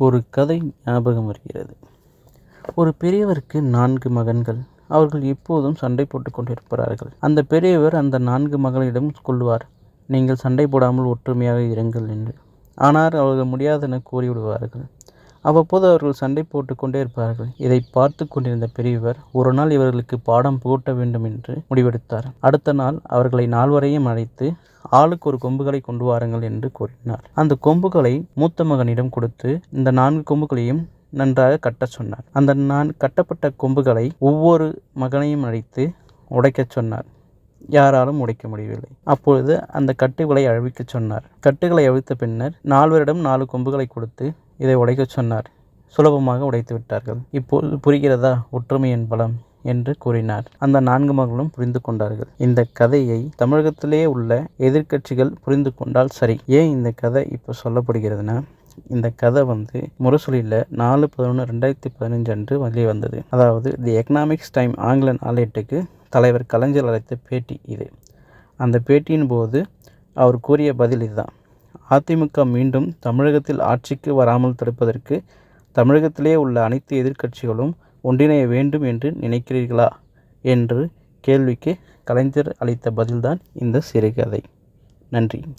ஒரு கதை ஞாபகம் வருகிறது. ஒரு பெரியவருக்கு நான்கு மகன்கள். அவர்கள் எப்போதும் சண்டை போட்டு கொண்டிருப்பார்கள். அந்த பெரியவர் அந்த நான்கு மகளிடம் கொள்வார் நீங்கள் சண்டை போடாமல் ஒற்றுமையாக இருங்கள் என்று. ஆனால் அவர்கள் முடியாதென கூறிவிடுவார்கள். அவ்வப்போது அவர்கள் சண்டை போட்டு கொண்டே இருப்பார்கள். இதை பார்த்து கொண்டிருந்த பெரியவர் ஒரு நாள் இவர்களுக்கு பாடம் புகட்ட வேண்டும் என்று முடிவெடுத்தார். அடுத்த நாள் அவர்களை நால்வரையும் அழைத்து ஆளுக்கு ஒரு கொம்புகளை கொண்டு வாருங்கள் என்று கூறினார். அந்த கொம்புகளை மூத்த மகனிடம் கொடுத்து இந்த நான்கு கொம்புகளையும் நன்றாக கட்டச் சொன்னார். அந்த நான் கட்டப்பட்ட கொம்புகளை ஒவ்வொரு மகனையும் அழைத்து உடைக்கச் சொன்னார். யாராலும் உடைக்க முடியவில்லை. அப்பொழுது அந்த கட்டுகளை அழிக்கச் சொன்னார். கட்டுகளை அழித்த பின்னர் நால்வரிடம் நாலு கொம்புகளை கொடுத்து இதை உடைக்கச் சொன்னார். சுலபமாக உடைத்து விட்டார்கள். இப்போது புரிகிறதா? ஒற்றுமையின் பலம் என்று கூறினார். அந்த நான்கு மகளும் புரிந்து கொண்டார்கள். இந்த கதையை தமிழகத்திலே உள்ள எதிர்க்கட்சிகள் புரிந்து கொண்டால் சரி. ஏன் இந்த கதை இப்போ சொல்லப்படுகிறதுனா இந்த கதை வந்து முரசொலியில் நாலு பதினொன்று ரெண்டாயிரத்தி பதினஞ்சு அன்று வெளியே வந்தது. அதாவது தி எக்கனாமிக்ஸ் டைம் ஆங்கில நாளேட்டுக்கு தலைவர் கலைஞர் அழைத்த பேட்டி இது. அந்த பேட்டியின் போது அவர் கூறிய பதில் இதுதான். அதிமுக மீண்டும் தமிழகத்தில் ஆட்சிக்கு வராமல் தடுப்பதற்கு தமிழகத்திலே உள்ள அனைத்து எதிர்க்கட்சிகளும் ஒன்றிணைய வேண்டும் என்று நினைக்கிறீர்களா? என்று கேள்விக்கு கலைஞர் அளித்த பதில்தான் இந்த சிறுகதை. நன்றி.